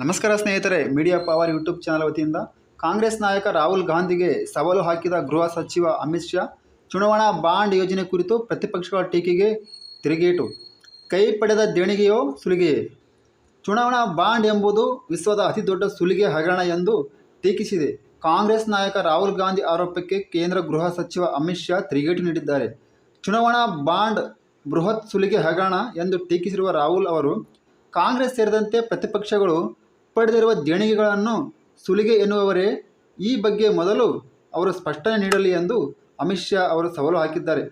ನಮಸ್ಕಾರ ಸ್ನೇಹಿತರೆ, media power YouTube channel ವತಿಯಿಂದ ಕಾಂಗ್ರೆಸ್ ನಾಯಕ ರಾಹುಲ್ ಗಾಂಧಿಗೆ ಸವಾಲು ಹಾಕಿದ ಗೃಹ ಸಚಿವ ಅಮಿತ್ ಶಾ, ಚುನಾವಣಾ ಬಾಂಡ್ ಯೋಜನೆ ಕುರಿತು ಪ್ರತಿಪಕ್ಷಗಳ ಟೀಕೆಗೆ ತಿರುಗೇಟು. ಕೈ ಪಡೆದ ದೇಣಿಗೆಯೋ ಸುಲಿಗೆಯೇ? ಚುನಾವಣಾ ಬಾಂಡ್ ಎಂಬುದು ವಿಶ್ವದ ಅತಿದೊಡ್ಡ ಸುಲಿಗೆ ಹಗರಣ ಎಂದು ಟೀಕಿಸಿದೆ. ಕಾಂಗ್ರೆಸ್ ನಾಯಕ ರಾಹುಲ್ ಗಾಂಧಿ ಆರೋಪಕ್ಕೆ ಕೇಂದ್ರ ಗೃಹ ಸಚಿವ ಅಮಿತ್ ಶಾ ತಿರುಗೇಟು ನೀಡಿದ್ದಾರೆ. ಚುನಾವಣಾ ಬಾಂಡ್ ಬೃಹತ್ ಸುಲಿಗೆ ಹಗರಣ ಎಂದು ಟೀಕಿಸಿರುವ ರಾಹುಲ್ ಅವರು, ಕಾಂಗ್ರೆಸ್ ಸೇರಿದಂತೆ ಪ್ರತಿಪಕ್ಷಗಳು ಪಡೆದಿರುವ ದೇಣಿಗೆಗಳನ್ನು ಸುಲಿಗೆ ಎನ್ನುವವರೇ, ಈ ಬಗ್ಗೆ ಮೊದಲು ಅವರು ಸ್ಪಷ್ಟನೆ ನೀಡಲಿ ಎಂದು ಅಮಿತ್ ಶಾ ಅವರು ಸವಾಲು ಹಾಕಿದ್ದಾರೆ.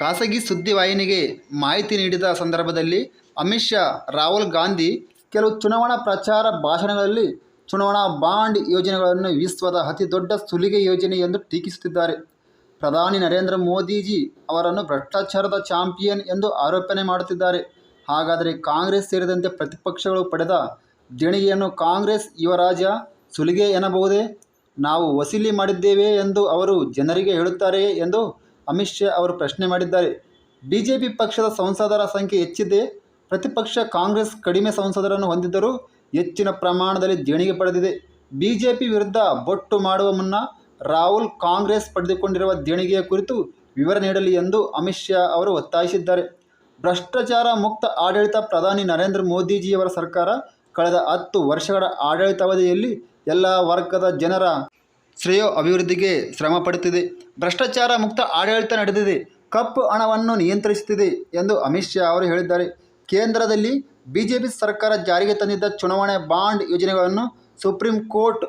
ಖಾಸಗಿ ಸುದ್ದಿವಾಹಿನಿಗೆ ಮಾಹಿತಿ ನೀಡಿದ ಸಂದರ್ಭದಲ್ಲಿ ಅಮಿತ್ ಶಾ, ರಾಹುಲ್ ಗಾಂಧಿ ಕೆಲವು ಚುನಾವಣಾ ಪ್ರಚಾರ ಭಾಷಣಗಳಲ್ಲಿ ಚುನಾವಣಾ ಬಾಂಡ್ ಯೋಜನೆಗಳನ್ನು ವಿಶ್ವದ ಅತಿ ದೊಡ್ಡ ಸುಲಿಗೆ ಯೋಜನೆ ಎಂದು ಟೀಕಿಸುತ್ತಿದ್ದಾರೆ. ಪ್ರಧಾನಿ ನರೇಂದ್ರ ಮೋದಿಜಿ ಅವರನ್ನು ಭ್ರಷ್ಟಾಚಾರದ ಚಾಂಪಿಯನ್ ಎಂದು ಆರೋಪಣೆ ಮಾಡುತ್ತಿದ್ದಾರೆ. ಹಾಗಾದರೆ ಕಾಂಗ್ರೆಸ್ ಸೇರಿದಂತೆ ಪ್ರತಿಪಕ್ಷಗಳು ಪಡೆದ ದೇಣಿಗೆಯನ್ನು ಕಾಂಗ್ರೆಸ್ ಯುವರಾಜ ಸುಲಿಗೆ ಎನ್ನಬಹುದೇ? ನಾವು ವಸೂಲಿ ಮಾಡಿದ್ದೇವೆ ಎಂದು ಅವರು ಜನರಿಗೆ ಹೇಳುತ್ತಾರೆಯೇ ಎಂದು ಅಮಿತ್ ಶಾ ಅವರು ಪ್ರಶ್ನೆ ಮಾಡಿದ್ದಾರೆ. ಬಿಜೆಪಿ ಪಕ್ಷದ ಸಂಸದರ ಸಂಖ್ಯೆ ಹೆಚ್ಚಿದೆ ಪ್ರತಿಪಕ್ಷ ಕಾಂಗ್ರೆಸ್ ಕಡಿಮೆ ಸಂಸದರನ್ನು ಹೊಂದಿದ್ದರೂ ಹೆಚ್ಚಿನ ಪ್ರಮಾಣದಲ್ಲಿ ದೇಣಿಗೆ ಪಡೆದಿದೆ. ಬಿಜೆಪಿ ವಿರುದ್ಧ ಬೊಟ್ಟು ಮಾಡುವ ಮುನ್ನ ರಾಹುಲ್ ಕಾಂಗ್ರೆಸ್ ಪಡೆದುಕೊಂಡಿರುವ ದೇಣಿಗೆಯ ಕುರಿತು ವಿವರ ನೀಡಲಿ ಎಂದು ಅಮಿತ್ ಶಾ ಅವರು ಒತ್ತಾಯಿಸಿದ್ದಾರೆ. ಭ್ರಷ್ಟಾಚಾರ ಮುಕ್ತ ಆಡಳಿತ ಪ್ರಧಾನಿ ನರೇಂದ್ರ ಮೋದಿಜಿಯವರ ಸರ್ಕಾರ ಕಳೆದ ಹತ್ತು ವರ್ಷಗಳ ಆಡಳಿತಾವಧಿಯಲ್ಲಿ ಎಲ್ಲ ವರ್ಗದ ಜನರ ಶ್ರೇಯೋ ಅಭಿವೃದ್ಧಿಗೆ ಶ್ರಮ ಪಡುತ್ತಿದೆ. ಭ್ರಷ್ಟಾಚಾರ ಮುಕ್ತ ಆಡಳಿತ ನಡೆದಿದೆ. ಕಪ್ಪು ಹಣವನ್ನು ನಿಯಂತ್ರಿಸುತ್ತಿದೆ ಎಂದು ಅಮಿತ್ ಶಾ ಅವರು ಹೇಳಿದ್ದಾರೆ. ಕೇಂದ್ರದಲ್ಲಿ ಬಿಜೆಪಿ ಸರ್ಕಾರ ಜಾರಿಗೆ ತಂದಿದ್ದ ಚುನಾವಣೆ ಬಾಂಡ್ ಯೋಜನೆಗಳನ್ನು ಸುಪ್ರೀಂ ಕೋರ್ಟ್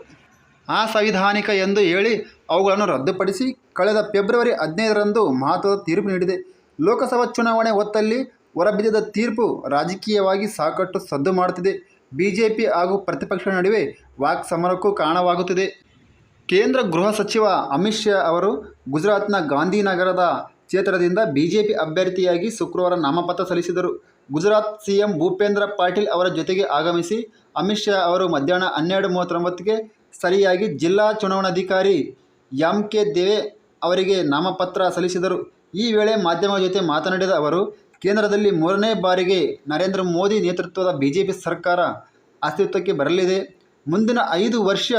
ಅಸಂವಿಧಾನಿಕ ಎಂದು ಹೇಳಿ ಅವುಗಳನ್ನು ರದ್ದುಪಡಿಸಿ ಕಳೆದ ಫೆಬ್ರವರಿ ಹದಿನೈದರಂದು ಮಹತ್ವದ ತೀರ್ಪು ನೀಡಿದೆ. ಲೋಕಸಭಾ ಚುನಾವಣೆ ಹೊತ್ತಲ್ಲಿ ಹೊರಬಿದ್ದಿದ್ದ ತೀರ್ಪು ರಾಜಕೀಯವಾಗಿ ಸಾಕಷ್ಟು ಸದ್ದು ಮಾಡುತ್ತಿದೆ. ಬಿಜೆಪಿ ಹಾಗೂ ಪ್ರತಿಪಕ್ಷಗಳ ನಡುವೆ ವಾಕ್ ಸಮರಕ್ಕೂ ಕಾರಣವಾಗುತ್ತಿದೆ. ಕೇಂದ್ರ ಗೃಹ ಸಚಿವ ಅಮಿತ್ ಶಾ ಅವರು ಗುಜರಾತ್ನ ಗಾಂಧಿನಗರದ ಕ್ಷೇತ್ರದಿಂದ ಬಿಜೆಪಿ ಅಭ್ಯರ್ಥಿಯಾಗಿ ಶುಕ್ರವಾರ ನಾಮಪತ್ರ ಸಲ್ಲಿಸಿದರು. ಗುಜರಾತ್ ಸಿಎಂ ಭೂಪೇಂದ್ರ ಪಾಟೀಲ್ ಅವರ ಜೊತೆಗೆ ಆಗಮಿಸಿ ಅಮಿತ್ ಶಾ ಅವರು ಮಧ್ಯಾಹ್ನ ಹನ್ನೆರಡು ಮೂವತ್ತೊಂಬತ್ತಿಗೆ ಸರಿಯಾಗಿ ಜಿಲ್ಲಾ ಚುನಾವಣಾಧಿಕಾರಿ ಎಂ ಕೆ ದೇವೆ ಅವರಿಗೆ ನಾಮಪತ್ರ ಸಲ್ಲಿಸಿದರು. ಈ ವೇಳೆ ಮಾಧ್ಯಮಗಳ ಜೊತೆ ಮಾತನಾಡಿದ ಅವರು ಕೇಂದ್ರದಲ್ಲಿ ಮೂರನೇ ಬಾರಿಗೆ ನರೇಂದ್ರ ಮೋದಿ ನೇತೃತ್ವದ ಬಿಜೆಪಿ ಸರ್ಕಾರ ಅಸ್ತಿತ್ವಕ್ಕೆ ಬರಲಿದೆ. ಮುಂದಿನ ಐದು ವರ್ಷ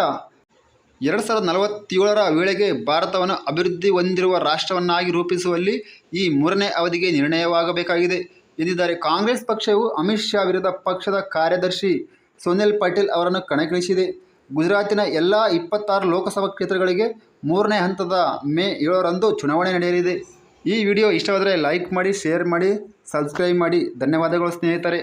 ಎರಡು ಸಾವಿರದ ನಲವತ್ತೇಳರ ವೇಳೆಗೆ ಭಾರತವನ್ನು ಅಭಿವೃದ್ಧಿ ಹೊಂದಿರುವ ರಾಷ್ಟ್ರವನ್ನಾಗಿ ರೂಪಿಸುವಲ್ಲಿ ಈ ಮೂರನೇ ಅವಧಿಗೆ ನಿರ್ಣಯವಾಗಬೇಕಾಗಿದೆ. ಎಂದಿದ್ದಾರೆ ಕಾಂಗ್ರೆಸ್ ಪಕ್ಷವು ಅಮಿತ್ ಶಾ ವಿರುದ್ಧ ಪಕ್ಷದ ಕಾರ್ಯದರ್ಶಿ ಸೋನಿಲ್ ಪಾಟೀಲ್ ಅವರನ್ನು ಕಣಕ್ಕಿಳಿಸಿದೆ. ಗುಜರಾತಿನ ಎಲ್ಲ ಇಪ್ಪತ್ತಾರು ಲೋಕಸಭಾ ಕ್ಷೇತ್ರಗಳಿಗೆ ಮೂರನೇ ಹಂತದ ಮೇ ಏಳರಂದು ಚುನಾವಣೆ ನಡೆಯಲಿದೆ. ಈ ವಿಡಿಯೋ ಇಷ್ಟವಾದರೆ ಲೈಕ್ ಮಾಡಿ ಶೇರ್ ಮಾಡಿ ಸಬ್ಸ್ಕ್ರೈಬ್ ಮಾಡಿ. ಧನ್ಯವಾದಗಳು ಸ್ನೇಹಿತರೆ.